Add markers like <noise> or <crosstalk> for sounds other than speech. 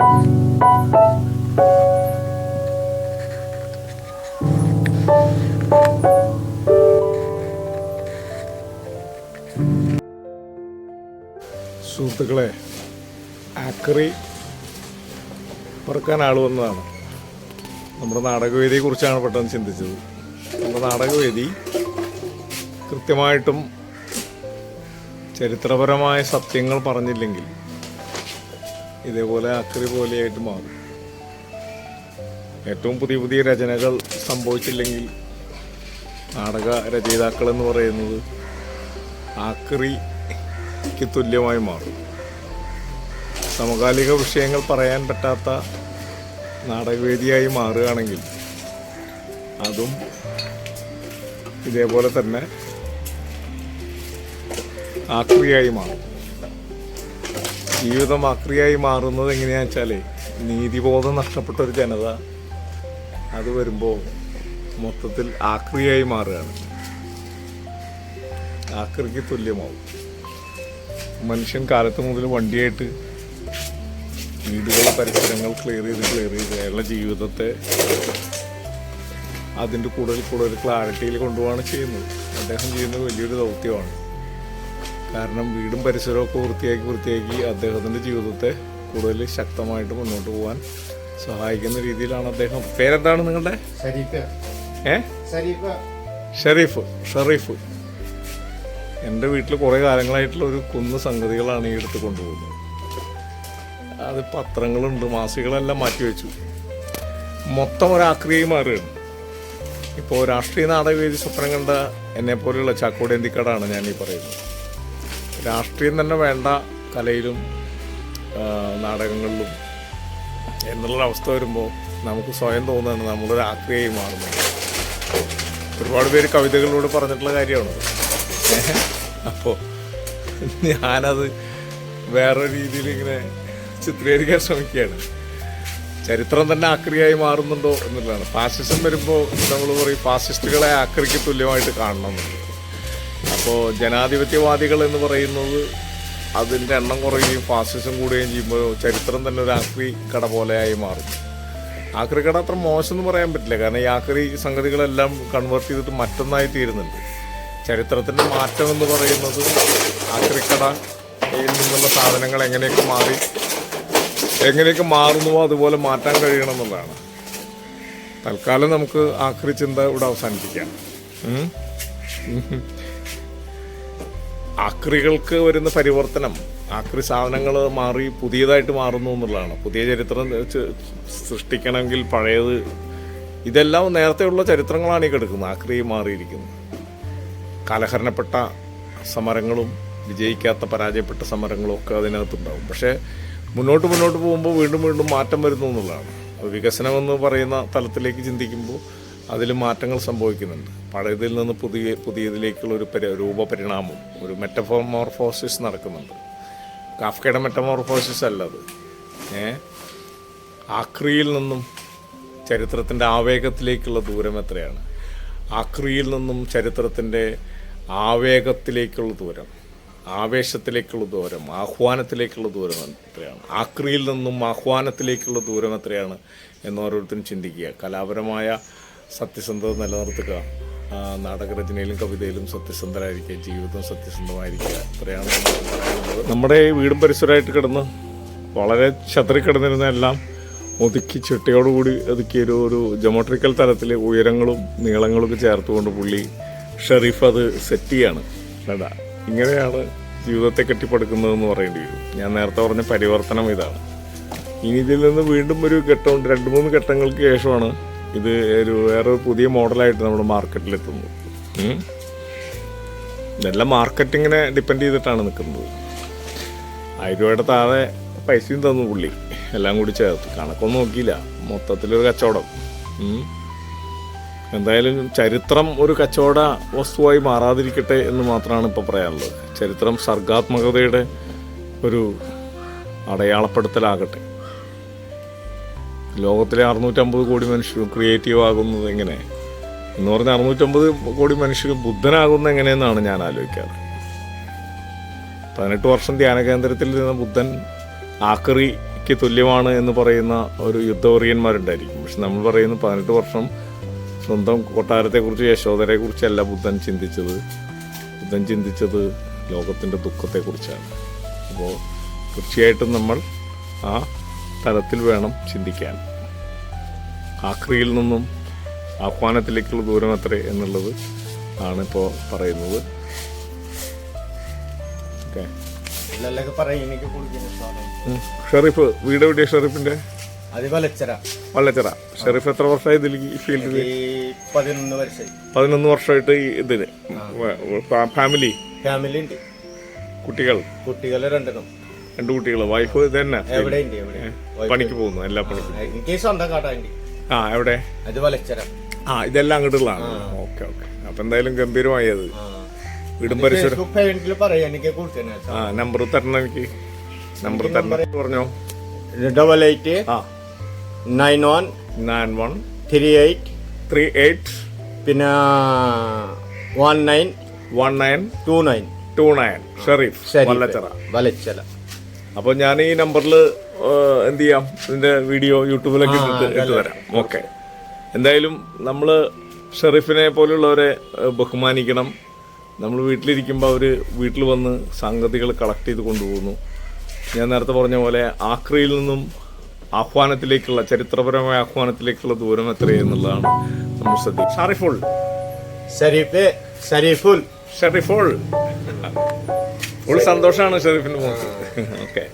സുഹൃത്തുക്കളെ ആക്രി പറക്കാൻ ആൾ വന്നതാണ്. നമ്മുടെ നാടകവേദിയെ കുറിച്ചാണ് പെട്ടെന്ന് ചിന്തിച്ചത്. നമ്മുടെ നാടകവേദി കൃത്യമായിട്ടും ചരിത്രപരമായ സത്യങ്ങൾ പറഞ്ഞില്ലെങ്കിൽ ഇതേപോലെ അക്രി പോലെയായിട്ട് മാറും. ഏറ്റവും പുതിയ പുതിയ രചനകൾ സംഭവിച്ചില്ലെങ്കിൽ നാടക രചയിതാക്കൾ എന്ന് പറയുന്നത് ആക്രിക്ക് തുല്യമായി മാറും. സമകാലിക വിഷയങ്ങൾ പറയാൻ പറ്റാത്ത നാടകവേദിയായി മാറുകയാണെങ്കിൽ അതും ഇതേപോലെ തന്നെ ആക്രിയായി മാറും. ജീവിതം ആക്രിയായി മാറുന്നത് എങ്ങനെയാണെന്ന് വെച്ചാൽ നീതിബോധം നഷ്ടപ്പെട്ട ഒരു ജനത അത് വരുമ്പോൾ മൊത്തത്തിൽ ആക്രിയായി മാറുകയാണ്. ആക്രിക്ക് തുല്യമാവും. മനുഷ്യൻ കാലത്ത് മുതൽ വണ്ടിയായിട്ട് വീടുകൾ പരിസരങ്ങൾ ക്ലിയർ ചെയ്ത് ക്ലിയർ ചെയ്ത് അയാളുടെ ജീവിതത്തെ അതിന്റെ കൂടുതൽ കൂടുതൽ ക്ലാരിറ്റിയിൽ കൊണ്ടുപോവാണ് ചെയ്യുന്നത്. അദ്ദേഹം ചെയ്യുന്നത് വലിയൊരു ദൗത്യമാണ്. കാരണം വീടും പരിസരമൊക്കെ വൃത്തിയാക്കി വൃത്തിയാക്കി അദ്ദേഹത്തിന്റെ ജീവിതത്തെ കൂടുതൽ ശക്തമായിട്ട് മുന്നോട്ട് പോകാൻ സഹായിക്കുന്ന രീതിയിലാണ് അദ്ദേഹം. പേരെന്താണ് നിങ്ങളുടെ? ഏ? ഷെറീഫ് ഷെറീഫ് എന്റെ വീട്ടിൽ കുറേ കാലങ്ങളായിട്ടുള്ള ഒരു കുന്ന് സംഗതികളാണ് ഈ എടുത്ത് കൊണ്ടുപോകുന്നത്. അത് പത്രങ്ങളുണ്ട് മാസികളെല്ലാം മാറ്റിവെച്ചു മൊത്തം ഒരാക്രിയായി മാറുകയാണ്. ഇപ്പോൾ രാഷ്ട്രീയ നാടകവേദി സ്വപ്നം കണ്ട എന്നെ പോലെയുള്ള ചാക്കോടേന്തിക്കടാണ് ഞാൻ ഈ പറയുന്നത്? രാഷ്ട്രീയം തന്നെ വേണ്ട കലയിലും നാടകങ്ങളിലും എന്നുള്ള അവസ്ഥ വരുമ്പോൾ നമുക്ക് സ്വയം തോന്നുകയാണ് നമ്മളൊരു ആക്രിയായി മാറുന്നത് ഒരുപാട് പേര് കവിതകളിലൂടെ പറഞ്ഞിട്ടുള്ള കാര്യമാണ്. അപ്പോൾ ഞാനത് വേറെ രീതിയിൽ ഇങ്ങനെ ചിത്രീകരിക്കാൻ ശ്രമിക്കുകയാണ്. ചരിത്രം തന്നെ ആക്രിയായി മാറുന്നുണ്ടോ എന്നുള്ളതാണ്. ഫാസിസം വരുമ്പോൾ നമ്മൾ പറയും ഫാസിസ്റ്റുകളെ ആക്രിക്ക് തുല്യമായിട്ട് കാണണം എന്നുള്ളത് അപ്പോൾ ജനാധിപത്യവാദികൾ എന്ന് പറയുന്നത് അതിന്റെ എണ്ണം കുറയുകയും ഫാസിസം കൂടുകയും ചെയ്യുമ്പോൾ ചരിത്രം തന്നെ ഒരു ആക്രി കട പോലെയായി മാറും. ആക്രി കട അത്ര മോശം എന്ന് പറയാൻ പറ്റില്ല. കാരണം ഈ ആക്രി സംഗതികളെല്ലാം കൺവേർട്ട് ചെയ്തിട്ട് മറ്റൊന്നായി തീരുന്നുണ്ട്. ചരിത്രത്തിന്റെ മാറ്റം എന്ന് പറയുന്നത് ആക്രിക്കടയിൽ നിന്നുള്ള സാധനങ്ങൾ എങ്ങനെയൊക്കെ മാറി എങ്ങനെയൊക്കെ മാറുന്നുവോ അതുപോലെ മാറ്റാൻ കഴിയണമെന്നുള്ളതാണ് തൽക്കാലം നമുക്ക് ആക്രി ചിന്ത ഇവിടെ അവസാനിപ്പിക്കാം? ആക്രികൾക്ക് വരുന്ന പരിവർത്തനം ആക്രി സാധനങ്ങൾ മാറി പുതിയതായിട്ട് മാറുന്നു എന്നുള്ളതാണ്. പുതിയ ചരിത്രം സൃഷ്ടിക്കണമെങ്കിൽ പഴയത് ഇതെല്ലാം നേരത്തെയുള്ള ചരിത്രങ്ങളാണ് ഈ കിടക്കുന്നത്. ആക്രി മാറിയിരിക്കുന്നത്. കാലഹരണപ്പെട്ട സമരങ്ങളും വിജയിക്കാത്ത പരാജയപ്പെട്ട സമരങ്ങളും ഒക്കെ അതിനകത്തുണ്ടാവും. പക്ഷേ മുന്നോട്ട് മുന്നോട്ട് പോകുമ്പോൾ വീണ്ടും വീണ്ടും മാറ്റം വരുന്നു എന്നുള്ളതാണ്. വികസനമെന്ന് പറയുന്ന തലത്തിലേക്ക് ചിന്തിക്കുമ്പോൾ അതിൽ മാറ്റങ്ങൾ സംഭവിക്കുന്നുണ്ട്. പഴയതിൽ നിന്ന് പുതിയ പുതിയതിലേക്കുള്ള ഒരു പരി രൂപപരിണാമം ഒരു മെറ്റഫോമോർഫോസിസ് നടക്കുന്നുണ്ട്. കാഫ്കയുടെ മെറ്റമോർഫോസിസ് അല്ല അത്. ഏ? ആക്രിയിൽ നിന്നും ചരിത്രത്തിന്റെ ആവേഗത്തിലേക്കുള്ള ദൂരം എത്രയാണ്? ആക്രിയിൽ നിന്നും ചരിത്രത്തിന്റെ ആവേഗത്തിലേക്കുള്ള ദൂരം ആവേശത്തിലേക്കുള്ള ദൂരം ആഹ്വാനത്തിലേക്കുള്ള ദൂരം എത്രയാണ്? ആക്രിയിൽ നിന്നും ആഹ്വാനത്തിലേക്കുള്ള ദൂരം എത്രയാണ് എന്ന് ഓരോരുത്തരും ചിന്തിക്കുക. കലാപരമായ സത്യസന്ധത നിലനിർത്തുക. നാടകരചനയിലും കവിതയിലും സത്യസന്ധരായിരിക്കുക ജീവിതം സത്യസന്ധമായിരിക്കുക. ഇത്രയാണ് നമ്മുടെ വീടും പരിസരമായിട്ട് കിടന്ന് വളരെ ചതറിക്കിടന്നിരുന്ന എല്ലാം ഒതുക്കി ചിട്ടയോടുകൂടി ഒതുക്കിയ ഒരു ഒരു ജോമെട്രിക്കൽ തലത്തിൽ ഉയരങ്ങളും നീളങ്ങളും ഒക്കെ ചേർത്തുകൊണ്ട് പുള്ളി ഷെറീഫ് അത് സെറ്റ് ചെയ്യാണ്. വേണ്ട ഇങ്ങനെയാണ് ജീവിതത്തെ കെട്ടിപ്പടുക്കുന്നതെന്ന് പറയേണ്ടി വരും. ഞാൻ നേരത്തെ പറഞ്ഞ പരിവർത്തനം ഇതാണ്. ഇനി ഇതിൽ നിന്ന് വീണ്ടും ഒരു ഘട്ടം രണ്ട് മൂന്ന് ഘട്ടങ്ങൾക്ക് ശേഷമാണ് ഇത് ഒരു വേറെ പുതിയ മോഡലായിട്ട് മാർക്കറ്റിൽ എത്തുന്നു. ഇതെല്ലാം മാർക്കറ്റിങ്ങിനെ ഡിപ്പെൻഡ് ചെയ്തിട്ടാണ് നിൽക്കുന്നത്. ആയിരം രൂപയുടെ താഴെ പൈസയും തന്നു പുള്ളി. എല്ലാം കൂടി ചേർത്ത്. കണക്കൊന്നും നോക്കിയില്ല. മൊത്തത്തിലൊരു കച്ചവടം. എന്തായാലും ചരിത്രം ഒരു കച്ചവട വസ്തുവായി മാറാതിരിക്കട്ടെ എന്ന് മാത്രമാണ് ഇപ്പോൾ പറയാനുള്ളത്. ചരിത്രം സർഗാത്മകതയുടെ ഒരു അടയാളപ്പെടുത്തലാകട്ടെ. ലോകത്തിലെ അറുന്നൂറ്റമ്പത് കോടി മനുഷ്യരും ക്രിയേറ്റീവ് ആകുന്നത് എങ്ങനെ? എന്ന് പറഞ്ഞാൽ അറുന്നൂറ്റമ്പത് കോടി മനുഷ്യരും ബുദ്ധനാകുന്നത് എങ്ങനെയെന്നാണ് ഞാൻ ആലോചിക്കാറ്. പതിനെട്ട് വർഷം ധ്യാന കേന്ദ്രത്തിൽ നിന്ന് ബുദ്ധൻ ആക്രിക്ക് തുല്യമാണ് എന്ന് പറയുന്ന ഒരു യുദ്ധവറിയന്മാരുണ്ടായിരിക്കും. പക്ഷെ നമ്മൾ പറയുന്നു പതിനെട്ട് വർഷം സ്വന്തം കൊട്ടാരത്തെക്കുറിച്ച് യശോധരയെക്കുറിച്ചല്ല ബുദ്ധൻ ചിന്തിച്ചത്. ബുദ്ധൻ ചിന്തിച്ചത് ലോകത്തിന്റെ ദുഃഖത്തെക്കുറിച്ചാണ്. അപ്പോൾ തീർച്ചയായിട്ടും നമ്മൾ ആ തലത്തിൽ വേണം ചിന്തിക്കാൻ. ആക്രിയിൽ നിന്നും ആഹ്വാനത്തിലേക്കുള്ള ദൂരം അത്ര എന്നുള്ളത് ആണ് ഇപ്പോൾ പറയുന്നത്. ഓക്കെ. ഷെറീഫ് വീട് എവിടെയാ ഷെറീഫിന്റെ? വല്ലച്ചറ ഷെറീഫ് എത്ര വർഷമായി ഇതിൽ ഫീൽഡിൽ പതിനൊന്ന് വർഷമായിട്ട് ഇതിന് ഫാമിലി? ഫാമിലി ഉണ്ട്. കുട്ടികൾ? കുട്ടികളെ രണ്ടെണ്ണം. രണ്ട് കുട്ടികൾ വൈഫ് തന്നെ. പണിക്ക് പോകുന്നു എല്ലാ പണിക്കും. ആ എവിടെ? ആ ഇതെല്ലാം അങ്ങോട്ടുള്ളതാണ് ഓക്കെ ഓക്കെ. അപ്പൊ എന്തായാലും ഗംഭീരമായി അത്. വീടും പരിസരം ആ നമ്പർ തരണം എനിക്ക്. നമ്പർ തരണം. പറഞ്ഞോ. ഡബിൾ എയ്റ്റ് ആ. Nine one nine one three eight three eight പിന്നെ one nine one nine two nine. Two nine. Sherif വലച്ചറ വലച്ചല അപ്പോൾ ഞാൻ ഈ നമ്പറിൽ എന്ത് ചെയ്യാം? ഇതിന്റെ വീഡിയോ യൂട്യൂബിലൊക്കെ ഇട്ടിട്ട് ഇട്ട് തരാം ഓക്കെ. എന്തായാലും നമ്മൾ ഷെറീഫിനെ പോലുള്ളവരെ ബഹുമാനിക്കണം. നമ്മൾ വീട്ടിലിരിക്കുമ്പോൾ അവർ വീട്ടിൽ വന്ന് സംഗതികൾ കളക്ട് ചെയ്ത് കൊണ്ടുപോകുന്നു. ഞാൻ നേരത്തെ പറഞ്ഞ പോലെ ആക്രിയിൽ നിന്നും ആഹ്വാനത്തിലേക്കുള്ള ചരിത്രപരമായ ആഹ്വാനത്തിലേക്കുള്ള ദൂരം എത്രയെന്നുള്ളതാണ് നമ്മൾ ശ്രദ്ധിക്കുക. ഷറിഫുൾ. ഷരീഫ് ഷരീഫുൾ ഷെറീഫുൾ. ഫുൾ സന്തോഷമാണ് ഷെറീഫിന്റെ മുഖത്ത്. <laughs> ഓക്കെ